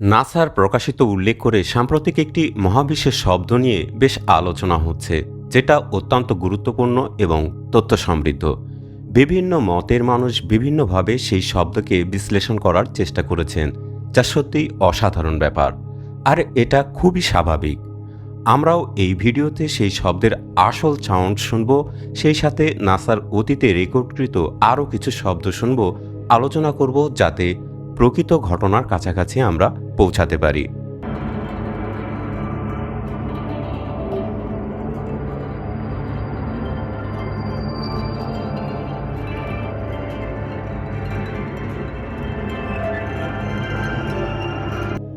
নাসার প্রকাশিত উল্লেখ করে সাম্প্রতিক একটি মহাবিশ্বের শব্দ নিয়ে বেশ আলোচনা হচ্ছে, যেটা অত্যন্ত গুরুত্বপূর্ণ এবং তথ্য সমৃদ্ধ বিভিন্ন মতের মানুষ বিভিন্নভাবে সেই শব্দকে বিশ্লেষণ করার চেষ্টা করেছেন, যা সত্যিই অসাধারণ ব্যাপার। আর এটা খুবই স্বাভাবিক। আমরাও এই ভিডিওতে সেই শব্দের আসল সাউন্ড শুনব, সেই সাথে নাসার অতীতে রেকর্ডকৃত আরও কিছু শব্দ শুনব, আলোচনা করব যাতে প্রকৃত ঘটনার কাছাকাছি আমরা পৌঁছাতে পারি।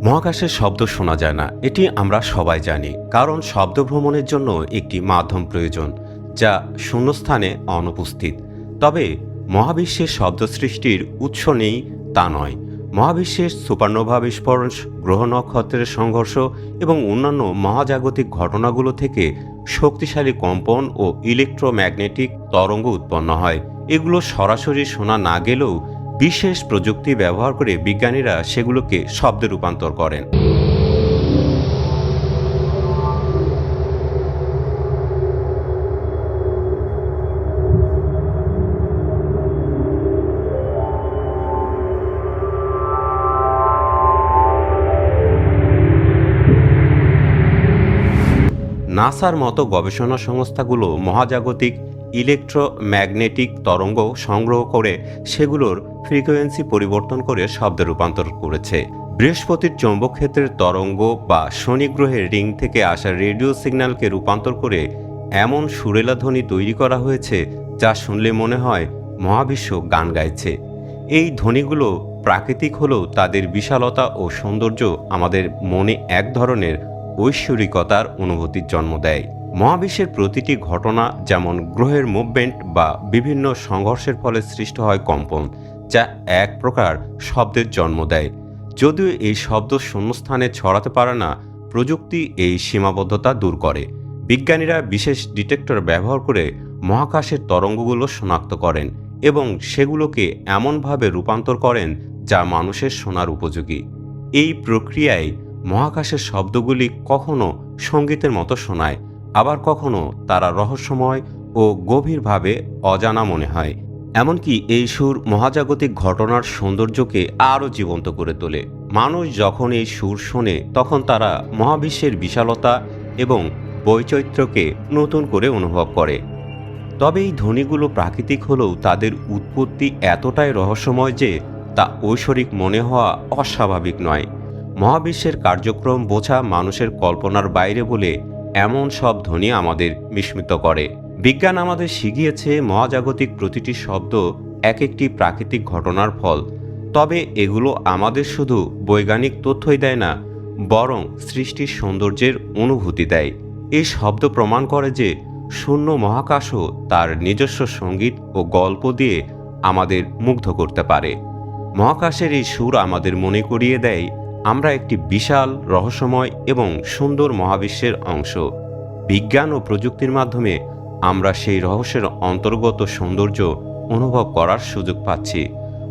মহাকাশের শব্দ শোনা যায় না, এটি আমরা সবাই জানি, কারণ শব্দ ভ্রমণের জন্য একটি মাধ্যম প্রয়োজন, যা শূন্যস্থানে অনুপস্থিত। তবে মহাবিশ্বের শব্দ সৃষ্টির উৎস নেই তা নয়। মহাবিশ্বের সুপারনোভা বিস্ফোরণ গ্রহ নক্ষত্রের সংঘর্ষ এবং অন্যান্য মহাজাগতিক ঘটনাগুলো থেকে শক্তিশালী কম্পন ও ইলেকট্রোম্যাগনেটিক তরঙ্গ উৎপন্ন হয়। এগুলো সরাসরি শোনা না গেলেও বিশেষ প্রযুক্তি ব্যবহার করে বিজ্ঞানীরা সেগুলোকে শব্দে রূপান্তর করেন। নাসার মতো গবেষণা সংস্থাগুলো মহাজাগতিক ইলেকট্রোম্যাগনেটিক তরঙ্গ সংগ্রহ করে সেগুলোর ফ্রিকোয়েন্সি পরিবর্তন করে শব্দে রূপান্তর করেছে। বৃহস্পতির চৌম্বক ক্ষেত্রের তরঙ্গ বা শনি গ্রহের রিং থেকে আসা রেডিও সিগন্যালকে রূপান্তর করে এমন সুরেলা ধ্বনি তৈরি করা হয়েছে যা শুনলে মনে হয় মহাবিশ্ব গান গাইছে। এই ধ্বনিগুলো প্রাকৃতিক হলেও তাদের বিশালতা ও সৌন্দর্য আমাদের মনে এক ধরনের ঐশ্বরিকতার অনুভূতির জন্ম দেয়। মহাবিশ্বের প্রতিটি ঘটনা যেমন গ্রহের মুভমেন্ট বা বিভিন্ন সংঘর্ষের ফলে সৃষ্ট হয় কম্পন, যা এক প্রকার শব্দের জন্ম দেয়। যদিও এই শব্দ শূন্যস্থানে ছড়াতে পারে না, প্রযুক্তি এই সীমাবদ্ধতা দূর করে। বিজ্ঞানীরা বিশেষ ডিটেক্টর ব্যবহার করে মহাকাশের তরঙ্গগুলো শনাক্ত করেন এবং সেগুলোকে এমনভাবে রূপান্তর করেন যা মানুষের শোনার উপযোগী। এই প্রক্রিয়ায় মহাকাশের শব্দগুলি কখনো সঙ্গীতের মতো শোনায়, আবার কখনো তারা রহস্যময় ও গভীরভাবে অজানা মনে হয়। এমনকি এই সুর মহাজাগতিক ঘটনার সৌন্দর্যকে আরও জীবন্ত করে তোলে। মানুষ যখন এই সুর শোনে, তখন তারা মহাবিশ্বের বিশালতা এবং বৈচিত্র্যকে নতুন করে অনুভব করে। তবে এই ধ্বনিগুলো প্রাকৃতিক হলেও তাদের উৎপত্তি এতটাই রহস্যময় যে তা ঐশ্বরিক মনে হওয়া অস্বাভাবিক নয়। মহাবিশ্বের কার্যক্রম বোঝা মানুষের কল্পনার বাইরে বলে এমন সব ধ্বনি আমাদের বিস্মিত করে। বিজ্ঞান আমাদের শিখিয়েছে মহাজাগতিক প্রতিটি শব্দ এক একটি প্রাকৃতিক ঘটনার ফল। তবে এগুলো আমাদের শুধু বৈজ্ঞানিক তথ্যই দেয় না, বরং সৃষ্টির সৌন্দর্যের অনুভূতি দেয়। এই শব্দ প্রমাণ করে যে শূন্য মহাকাশও তার নিজস্ব সংগীত ও গল্প দিয়ে আমাদের মুগ্ধ করতে পারে। মহাকাশের এই সুর আমাদের মনে করিয়ে দেয় আমরা একটি বিশাল, রহস্যময় এবং সুন্দর মহাবিশ্বের অংশ। বিজ্ঞান ও প্রযুক্তির মাধ্যমে আমরা সেই রহস্যের অন্তর্গত সৌন্দর্য অনুভব করার সুযোগ পাচ্ছি।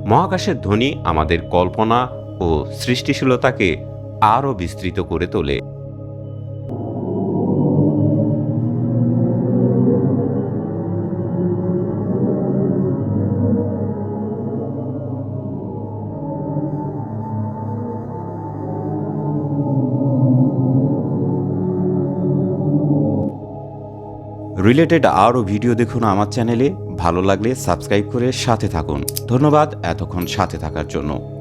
মহাকাশের ধ্বনি আমাদের কল্পনা ও সৃষ্টিশীলতাকে আরও বিস্তৃত করে তোলে। রিলেটেড আরও ভিডিও দেখুন আমার চ্যানেলে ভালো লাগলে সাবস্ক্রাইব করে সাথে থাকুন। ধন্যবাদ, এতক্ষণ সাথে থাকার জন্য।